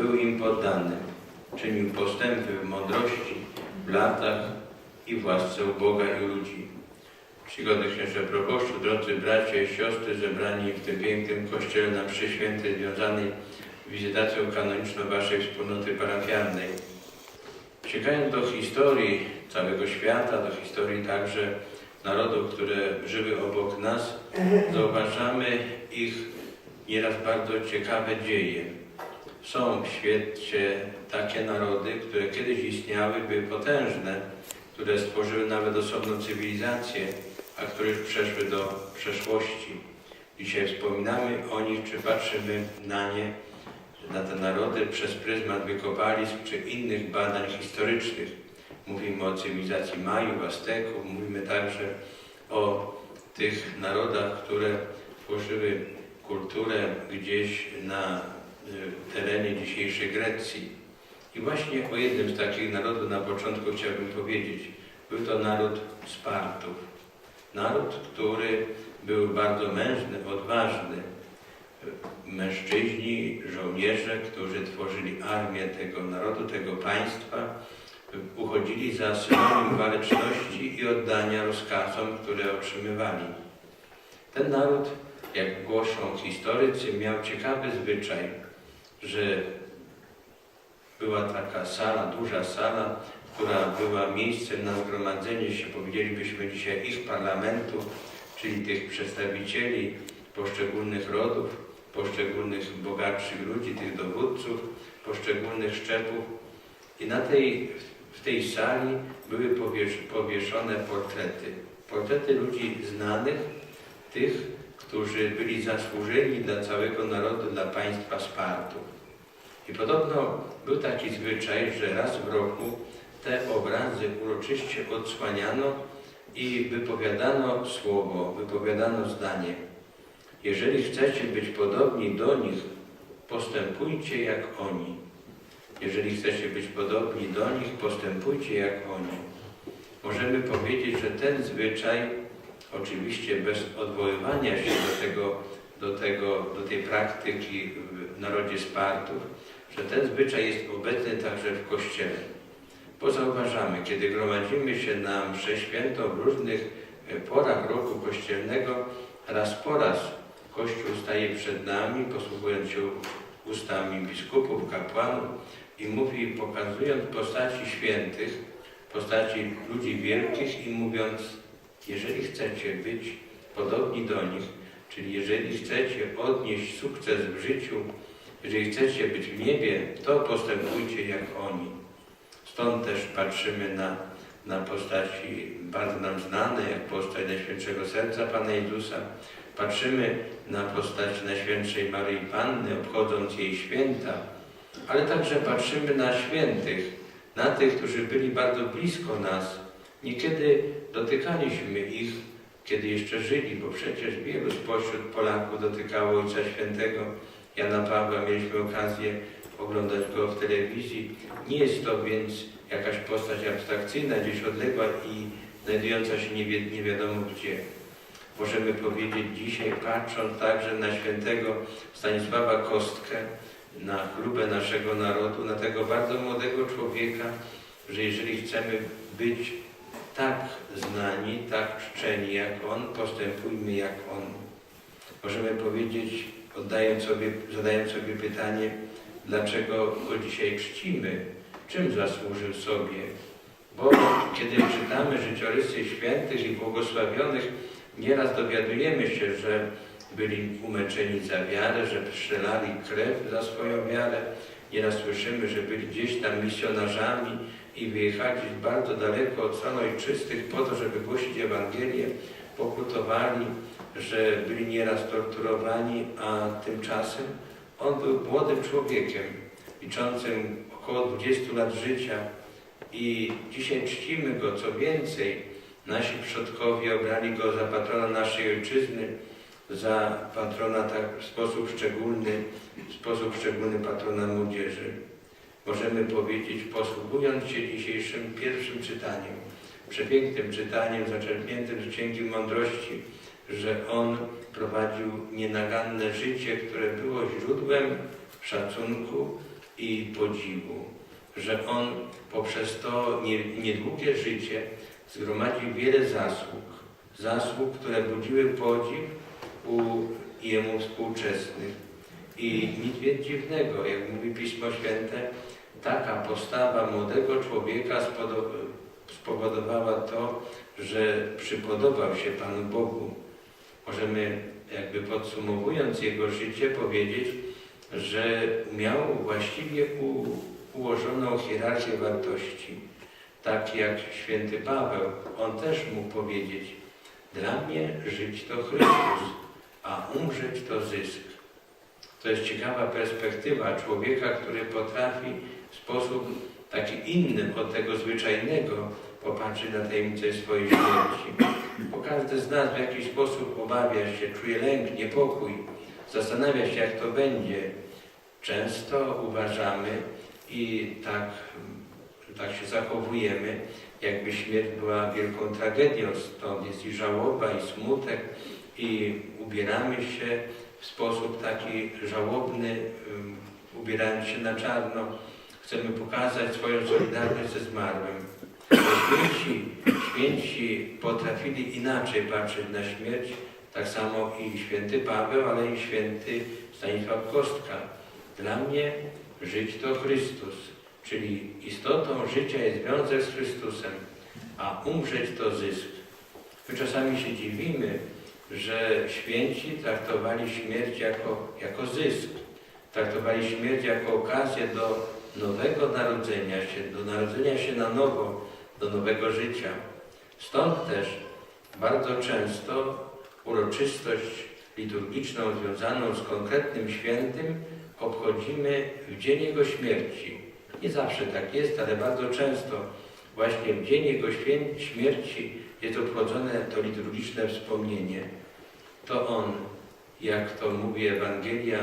był im poddany. Czynił postępy w mądrości, w latach i w łasce u Boga i ludzi. Czcigodny księże proboszczu, drodzy bracia i siostry zebrani w tym pięknym kościele na mszy świętej związanej wizytacją kanoniczną Waszej wspólnoty parafialnej. Sięgając do historii całego świata, do historii także narodów, które żyły obok nas, zauważamy ich nieraz bardzo ciekawe dzieje. Są w świecie takie narody, które kiedyś istniały, były potężne, które stworzyły nawet osobną cywilizację, a które już przeszły do przeszłości. Dzisiaj wspominamy o nich, czy patrzymy na nie, na te narody przez pryzmat wykopalisk czy innych badań historycznych. Mówimy o cywilizacji Majów, Azteków, mówimy także o tych narodach, które tworzyły kulturę gdzieś na terenie dzisiejszej Grecji. I właśnie o jednym z takich narodów na początku chciałbym powiedzieć. Był to naród Spartów. Naród, który był bardzo mężny, odważny. Mężczyźni, żołnierze, którzy tworzyli armię tego narodu, tego państwa, uchodzili za synonim waleczności i oddania rozkazom, które otrzymywali. Ten naród, jak głoszą historycy, miał ciekawy zwyczaj, że była taka sala, duża sala, która była miejscem na zgromadzenie się, powiedzielibyśmy dzisiaj, ich parlamentu, czyli tych przedstawicieli poszczególnych rodów, poszczególnych bogatszych ludzi, tych dowódców, poszczególnych szczepów. I na tej, w tej sali były powiesz, powieszone portrety. Portrety ludzi znanych, tych, którzy byli zasłużeni dla całego narodu, dla państwa Spartów. I podobno był taki zwyczaj, że raz w roku te obrazy uroczyście odsłaniano i wypowiadano słowo, wypowiadano zdanie. Jeżeli chcecie być podobni do nich, postępujcie jak oni. Jeżeli chcecie być podobni do nich, postępujcie jak oni. Możemy powiedzieć, że ten zwyczaj, oczywiście bez odwoływania się do, tego, do, tego, do tej praktyki w narodzie Spartów, że ten zwyczaj jest obecny także w Kościele. Bo zauważamy, kiedy gromadzimy się na mszę świętą w różnych e, porach roku kościelnego, raz po raz Kościół staje przed nami, posługując się ustami biskupów, kapłanów i mówi, pokazując postaci świętych, postaci ludzi wielkich i mówiąc, jeżeli chcecie być podobni do nich, czyli jeżeli chcecie odnieść sukces w życiu, jeżeli chcecie być w niebie, to postępujcie jak oni. Stąd też patrzymy na, na postaci bardzo nam znane, jak postać Najświętszego Serca Pana Jezusa. Patrzymy na postać Najświętszej Maryi Panny, obchodząc jej święta, ale także patrzymy na świętych, na tych, którzy byli bardzo blisko nas. Niekiedy dotykaliśmy ich, kiedy jeszcze żyli, bo przecież wielu spośród Polaków dotykało Ojca Świętego Jana Pawła. Mieliśmy okazję oglądać go w telewizji. Nie jest to więc jakaś postać abstrakcyjna, gdzieś odległa i znajdująca się nie, wi nie wiadomo gdzie. Możemy powiedzieć dzisiaj, patrząc także na świętego Stanisława Kostkę, na chlubę naszego narodu, na tego bardzo młodego człowieka, że jeżeli chcemy być tak znani, tak czczeni jak on, postępujmy jak on. Możemy powiedzieć, oddając sobie, zadając sobie pytanie, dlaczego go dzisiaj czcimy, czym zasłużył sobie. Bo kiedy czytamy życiorysy świętych i błogosławionych, nieraz dowiadujemy się, że byli umęczeni za wiarę, że przelali krew za swoją wiarę. Nieraz słyszymy, że byli gdzieś tam misjonarzami i wyjechali bardzo daleko od stron ojczystych po to, żeby głosić Ewangelię, pokutowali, że byli nieraz torturowani, a tymczasem on był młodym człowiekiem, liczącym około 20 lat życia i dzisiaj czcimy go. Co więcej, nasi przodkowie obrali go za patrona naszej ojczyzny, za patrona tak w sposób szczególny, w sposób szczególny patrona młodzieży. Możemy powiedzieć, posługując się dzisiejszym pierwszym czytaniem, przepięknym czytaniem zaczerpniętym z Księgi Mądrości, że on prowadził nienaganne życie, które było źródłem szacunku i podziwu, że on poprzez to nie, niedługie życie zgromadził wiele zasług, zasług, które budziły podziw u jemu współczesnych. I nic więc dziwnego, jak mówi Pismo Święte, taka postawa młodego człowieka spowodowała to, że przypodobał się Panu Bogu. Możemy jakby podsumowując jego życie powiedzieć, że miał właściwie ułożoną hierarchię wartości. Tak jak święty Paweł, on też mógł powiedzieć, dla mnie żyć to Chrystus, a umrzeć to zysk. To jest ciekawa perspektywa człowieka, który potrafi w sposób taki inny od tego zwyczajnego popatrzeć na tajemnicę swojej śmierci. Bo każdy z nas w jakiś sposób obawia się, czuje lęk, niepokój, zastanawia się, jak to będzie. Często uważamy i tak, tak się zachowujemy, jakby śmierć była wielką tragedią. Stąd jest i żałoba, i smutek, i ubieramy się w sposób taki żałobny, ubierając się na czarno. Chcemy pokazać swoją solidarność ze zmarłym. Święci, święci potrafili inaczej patrzeć na śmierć, tak samo i święty Paweł, ale i święty Stanisław Kostka. Dla mnie żyć to Chrystus, czyli istotą życia jest związek z Chrystusem, a umrzeć to zysk. My czasami się dziwimy, że święci traktowali śmierć jako, jako zysk. Traktowali śmierć jako okazję do nowego narodzenia się, do narodzenia się na nowo, do nowego życia. Stąd też bardzo często uroczystość liturgiczną związaną z konkretnym świętym obchodzimy w dzień Jego śmierci. Nie zawsze tak jest, ale bardzo często właśnie w dzień Jego śmierci jest obchodzone to liturgiczne wspomnienie. To On, jak to mówi Ewangelia,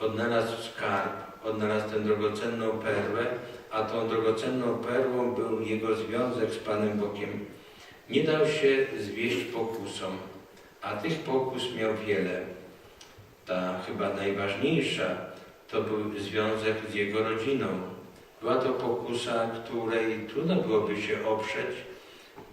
odnalazł skarb, odnalazł tę drogocenną perłę, a tą drogocenną perłą był Jego związek z Panem Bogiem. Nie dał się zwieść pokusom, a tych pokus miał wiele. Ta chyba najważniejsza to był związek z jego rodziną. Była to pokusa, której trudno byłoby się oprzeć.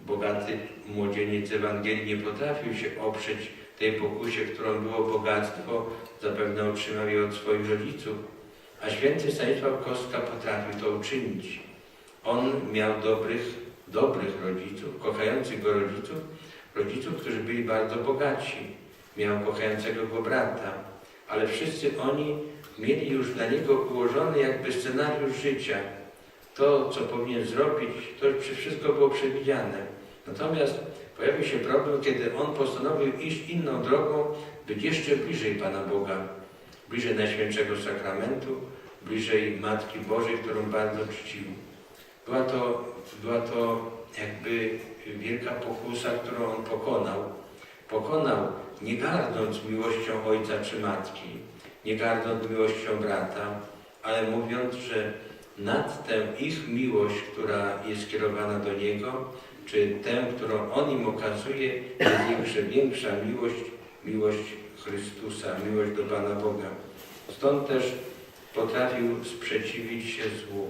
Bogaty młodzieniec Ewangelii nie potrafił się oprzeć tej pokusie, którą było bogactwo, zapewne otrzymał je od swoich rodziców. A święty Stanisław Kostka potrafił to uczynić. On miał dobrych, dobrych rodziców, kochających go rodziców, rodziców, którzy byli bardzo bogaci. Miał kochającego go brata, ale wszyscy oni mieli już dla niego ułożony jakby scenariusz życia. To, co powinien zrobić, to wszystko było przewidziane. Natomiast pojawił się problem, kiedy on postanowił iść inną drogą, być jeszcze bliżej Pana Boga, bliżej Najświętszego Sakramentu, bliżej Matki Bożej, którą bardzo czcił. Była to, była to jakby wielka pokusa, którą on pokonał. Pokonał nie gardząc miłością ojca czy matki, nie gardząc miłością brata, ale mówiąc, że nad tę ich miłość, która jest skierowana do Niego, czy tę, którą On im okazuje, jest jeszcze większa miłość, miłość Chrystusa, miłość do Pana Boga. Stąd też potrafił sprzeciwić się złu.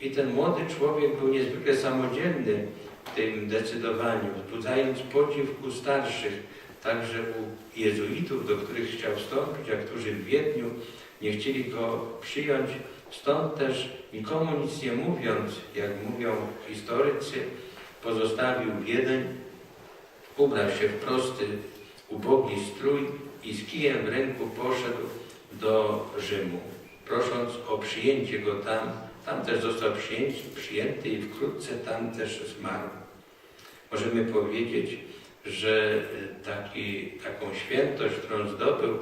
I ten młody człowiek był niezwykle samodzielny w tym decydowaniu, wzbudzając podziw u starszych, także u jezuitów, do których chciał wstąpić, a którzy w Wiedniu nie chcieli go przyjąć. Stąd też nikomu nic nie mówiąc, jak mówią historycy, pozostawił Wiedeń, ubrał się w prosty, ubogi strój i z kijem w ręku poszedł do Rzymu, prosząc o przyjęcie go tam. Tam też został przyjęty, przyjęty i wkrótce tam też zmarł. Możemy powiedzieć, że taki, taką świętość, którą zdobył,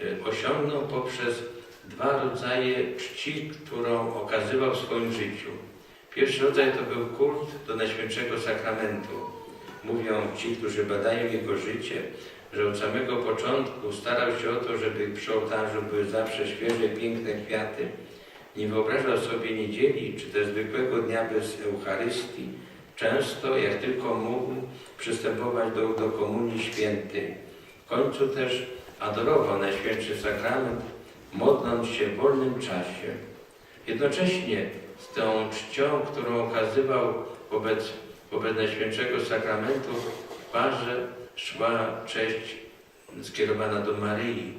e, osiągnął poprzez dwa rodzaje czci, którą okazywał w swoim życiu. Pierwszy rodzaj to był kult do Najświętszego Sakramentu. Mówią ci, którzy badają jego życie, że od samego początku starał się o to, żeby przy ołtarzu były zawsze świeże, piękne kwiaty. Nie wyobrażał sobie niedzieli czy też zwykłego dnia bez Eucharystii. Często, jak tylko mógł, przystępować do, do Komunii Świętej. W końcu też adorował Najświętszy Sakrament, modląc się w wolnym czasie. Jednocześnie z tą czcią, którą okazywał wobec, wobec Najświętszego Sakramentu, w parze szła cześć skierowana do Maryi.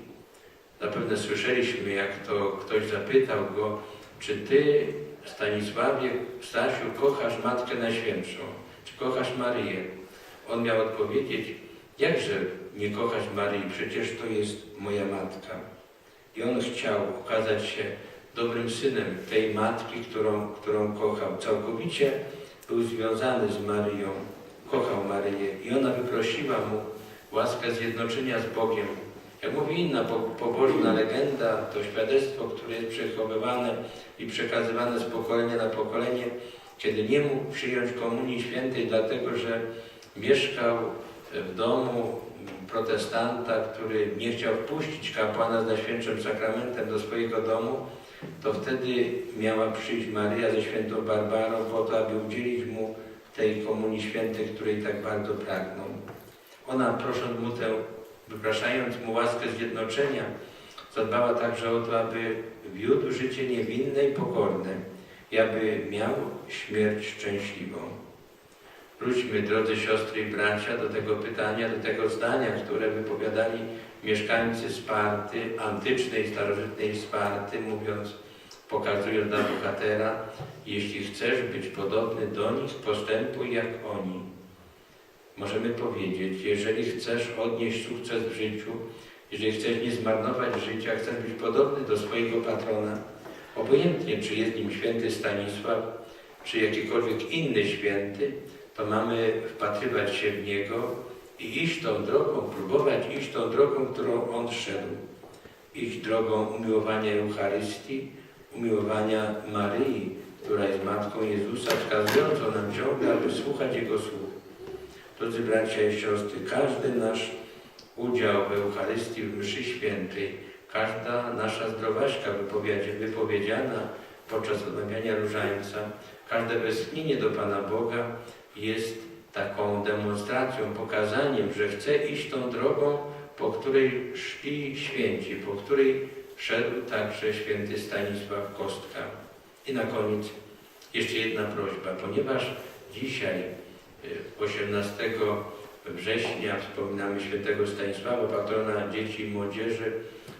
Zapewne słyszeliśmy, jak to ktoś zapytał go, czy ty, Stanisławie, Stasiu, kochasz Matkę Najświętszą? Czy kochasz Maryję? On miał odpowiedzieć, jakże nie kochać Maryi, przecież to jest moja matka. I on chciał okazać się dobrym synem tej matki, którą, którą kochał. Całkowicie był związany z Maryją, kochał Maryję i ona wyprosiła mu łaskę zjednoczenia z Bogiem. Jak mówi inna po- pobożna legenda, to świadectwo, które jest przechowywane i przekazywane z pokolenia na pokolenie, kiedy nie mógł przyjąć Komunii Świętej, dlatego że mieszkał w domu protestanta, który nie chciał wpuścić kapłana z Najświętszym Sakramentem do swojego domu, to wtedy miała przyjść Maryja ze świętą Barbarą po to, aby udzielić mu tej Komunii Świętej, której tak bardzo pragnął. Ona, prosząc mu tę, wypraszając mu łaskę zjednoczenia, zadbała także o to, aby wiódł życie niewinne i pokorne i aby miał śmierć szczęśliwą. Wróćmy, drodzy siostry i bracia, do tego pytania, do tego zdania, które wypowiadali mieszkańcy Sparty, antycznej, starożytnej Sparty, mówiąc, pokazując na bohatera, jeśli chcesz być podobny do nich, postępuj jak oni. Możemy powiedzieć, jeżeli chcesz odnieść sukces w życiu, jeżeli chcesz nie zmarnować życia, chcesz być podobny do swojego patrona, obojętnie czy jest nim święty Stanisław, czy jakikolwiek inny święty, to mamy wpatrywać się w Niego i iść tą drogą, próbować iść tą drogą, którą On szedł. Iść drogą umiłowania Eucharystii, umiłowania Maryi, która jest Matką Jezusa, wskazującą nam ciągle, aby słuchać Jego słów. Drodzy bracia i siostry, każdy nasz udział w Eucharystii, w mszy świętej, każda nasza zdrowaśka wypowiedzi, wypowiedziana podczas odmawiania różańca, każde westchnienie do Pana Boga jest taką demonstracją, pokazaniem, że chcę iść tą drogą, po której szli święci, po której szedł także święty Stanisław Kostka. I na koniec jeszcze jedna prośba, ponieważ dzisiaj, y, 18 września, wspominamy świętego Stanisława, patrona dzieci i młodzieży,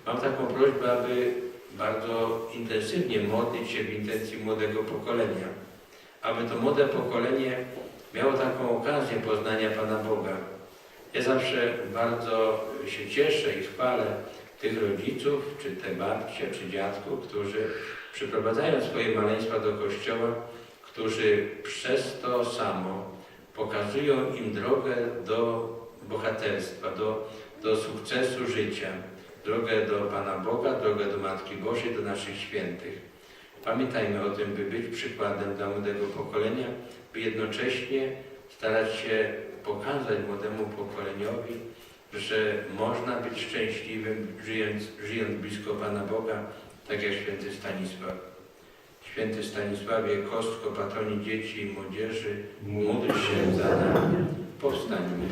mam taką prośbę, aby bardzo intensywnie modlić się w intencji młodego pokolenia, aby to młode pokolenie miało taką okazję poznania Pana Boga. Ja zawsze bardzo się cieszę i chwalę tych rodziców, czy te babcie, czy dziadków, którzy przyprowadzają swoje maleństwa do kościoła, którzy przez to samo pokazują im drogę do bohaterstwa, do, do sukcesu życia, drogę do Pana Boga, drogę do Matki Bożej, do naszych świętych. Pamiętajmy o tym, by być przykładem dla młodego pokolenia, by jednocześnie starać się pokazać młodemu pokoleniowi, że można być szczęśliwym, żyjąc, żyjąc blisko Pana Boga, tak jak święty Stanisław. Święty Stanisławie, kostko, patronie dzieci i młodzi, módl się za nami. Powstańmy.